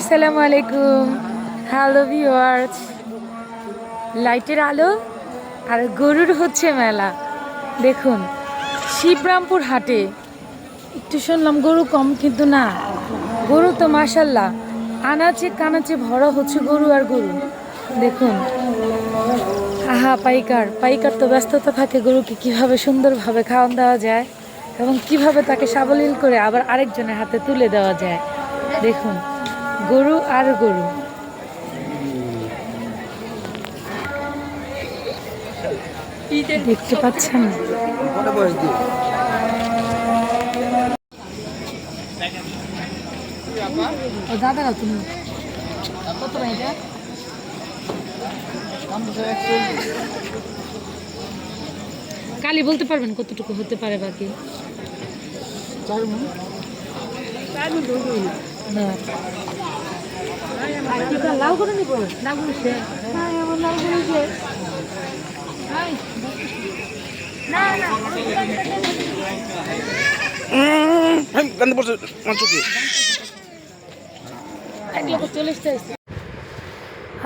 আসসালামু আলাইকুম। Hello viewers লাইটের আলো আর গরুর হচ্ছে মেলা। দেখুন, শিবরামপুর হাটে। একটু শুনলাম গরু কম, কিন্তু না। গরু তো মাসাল্লাহ আনাচে কানাচে ভরা হচ্ছে গরু আর গরু। দেখুন। আহা, পাইকার। পাইকার তো ব্যস্ততা থাকে গরুকে কীভাবে সুন্দরভাবে খাওয়ান দেওয়া যায় এবং কীভাবে তাকে সাবলীল করে আবার আরেকজনের হাতে তুলে দেওয়া যায়। দেখুন। গরু আর গরু। দেখতে পাচ্ছেন? দাদা তুমি। কত এটা? কালি বলতে পারবেন কতটুকু হতে পারে বাকি? চার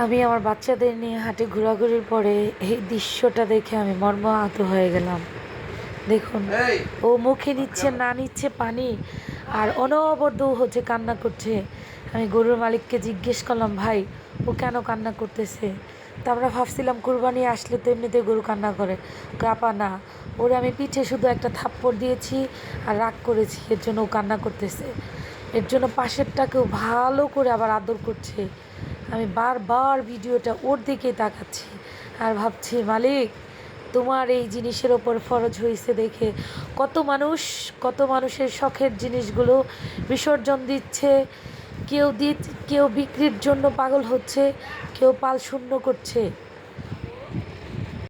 আমি আমার বাচ্চাদের নিয়ে হাটে ঘোরাঘুরির পরে এই দৃশ্যটা দেখে আমি মর্মাহত হয়ে গেলাম। দেখুন ও মুখে নিচ্ছে না নিচ্ছে পানি আর অনবদ্য হচ্ছে কান্না করছে। আমি গরুর মালিককে জিজ্ঞেস করলাম ভাই ও কেন কান্না করতেছে? তা আমরা ভাবছিলাম কুরবানি আসলে তো এমনিতে গরু কান্না করে। কাপা না ওরে আমি পিঠে শুধু একটা থাপ্পড় দিয়েছি আর রাগ করেছি এর জন্য ও কান্না করতেছে। এর জন্য পাশেরটাকেও ভালো করে আবার আদর করছে। আমি বারবার ভিডিওটা ওর দিকেই তাকাচ্ছি আর ভাবছি মালিক তোমার এই জিনিসের ওপর ফরজ হয়েছে দেখে কত মানুষ, কত মানুষের শখের জিনিসগুলো বিসর্জন দিচ্ছে, কেউ দি কেউ বিক্রির জন্য পাগল হচ্ছে, কেউ পাল শূন্য করছে।